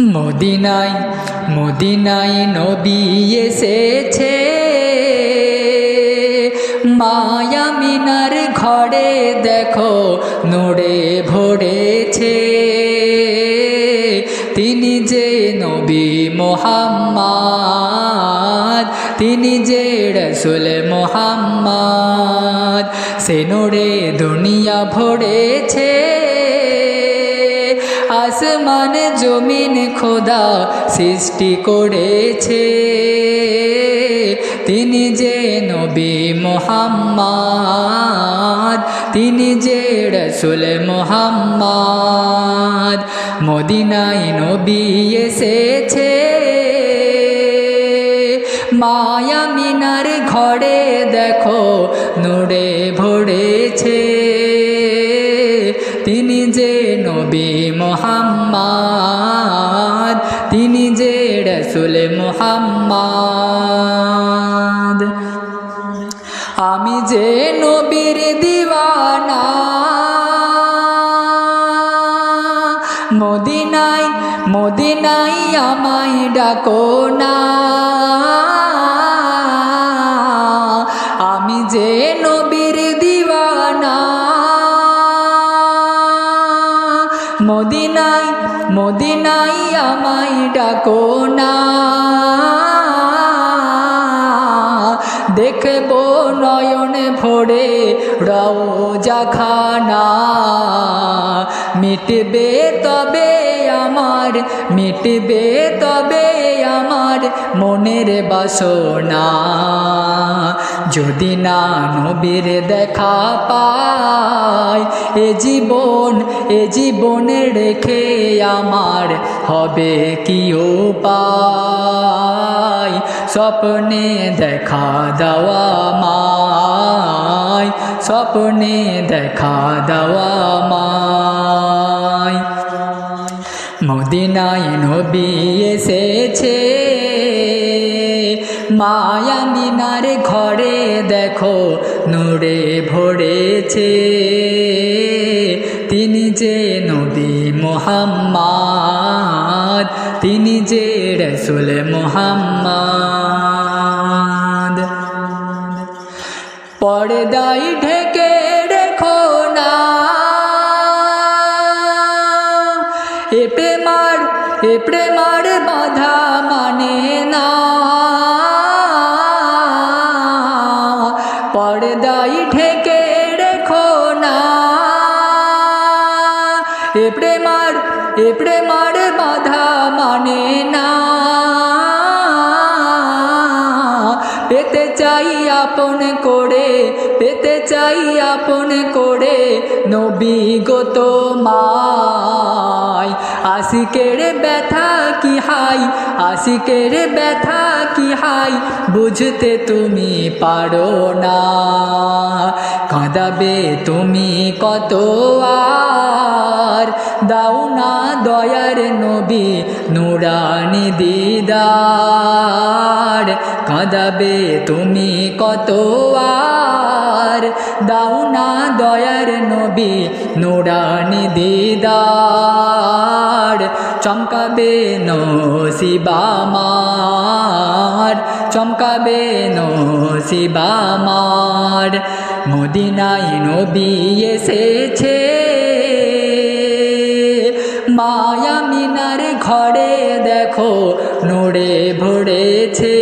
মদিনায় মদিনায় নবী এসেছে। মায়া মিনার ঘরে দেখো নোড়ে ভরেছে। তিনি যে নবী মোহাম্মদ, তিনি যে রসুল মোহাম্মদ, সে নোড়ে দুনিয়া ভরেছে। আসমান জমিন খোদা সৃষ্টি করেছে। তিনি যে নবী মোহাম্মদ, তিনি যে রসুল মোহাম্মদ, মদিনায় নবী এসেছে। মায়া মিনার ঘরে নবী মোহাম্মদ, তিনি যে রসুল মোহাম্মদ। আমি যে নবীর দিওয়ানা মদিনাই মদিনাই আমায় ডাকো না। মদিনাই মদিনাই আমায় ডাকো না। দেখব নয়ন ভরে রওজা খানা মিটবে তবে আমার, মিটবে তবে আমার মনের বাসনা। যদি না নবীর দেখা পাই এ জীবন, এ জীবনে রেখে আমার হবে কি উপায়? স্বপ্নে দেখা দেওয়া মায় স্বপ্নে দেখা দেওয়া মায় মদিনায় নবী এসেছে, মায়া মিনার ঘরে দেখো, নূরে ভরেছে। যে নবী মোহাম্মদ, তিনি যে রসুল মোহাম্মদ। পর্দায় ঢেকে রেখো না। এ প্রেমার এ প্রেমার বাধা মানে না। প্রেমার এ প্রেমার বাধা মানে না। পেতে চাই আপন করে, পেতে চাই আপন করে নবী গত মায় আশিকের ব্যথা কি হাই, আশিকের ব্যথা কি হাই, বুঝতে তুমি পারো না। কাঁদাবে তুমি কত আর দাও দয়ার নবী, নুরানি দিদার। কাঁদাবে তুমি কত আর, দাও না দয়ার নবী, নুরানি দিদার। চমকাবে নসিবামার চমকাবে নসিবামার মদিনায় নবী এসেছে। মায়া মিনার ঘরে দেখো, নোড়ে ভরেছে।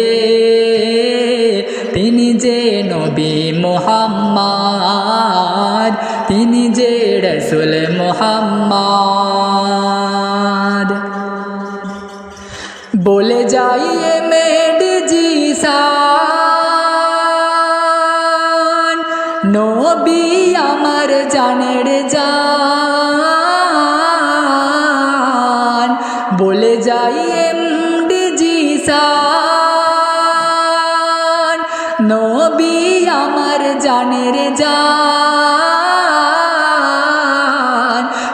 তিনি যে নবী মোহাম্মদ, তিনি যে রসুল মোহাম্মদ। বলে যাইয়ে মেডজি আমার যান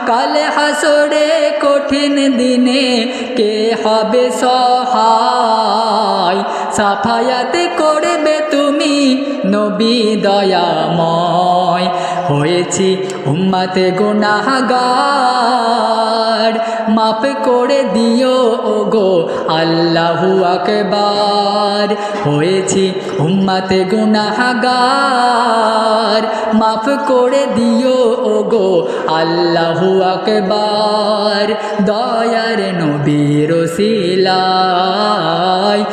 কাল হাসরে কঠিন দিনে কে হবে সহায়? সাফায়াত করবে তুমি নবী দয়াময়। হয়েছি উম্মাতে গুনাহগার। মাপ করে দিও ও গো আল্লাহু আকবার। হয়েছি উম্মাতে গুনাহগার। মাফ করে দিও ও গো আল্লাহু আকবার। দয়ার নবীর শিলায়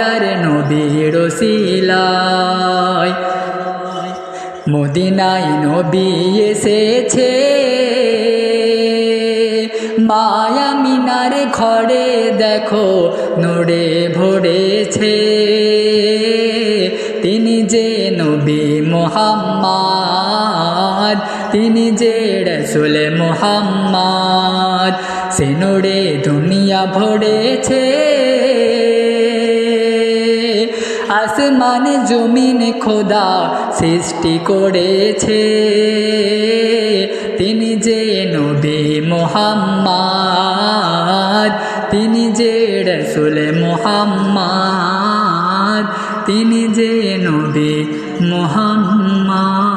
দয়ার নবীর শিলায়। মদিনায় নবী এসেছে। মায়া মিনার ঘরে দেখো নড়ে ভরেছে। তিনি যে নবী মোহাম্মদ, তিনি যে রসুল মোহাম্মদ, সে নড়ে দুনিয়া ভরেছে। আসমান জমিন খোদা সৃষ্টি করেছে। তিনি যে নবী মোহাম্মদ, তিনি যে রসুল মোহাম্মদ, তিনি যে নবী মোহাম্মদ।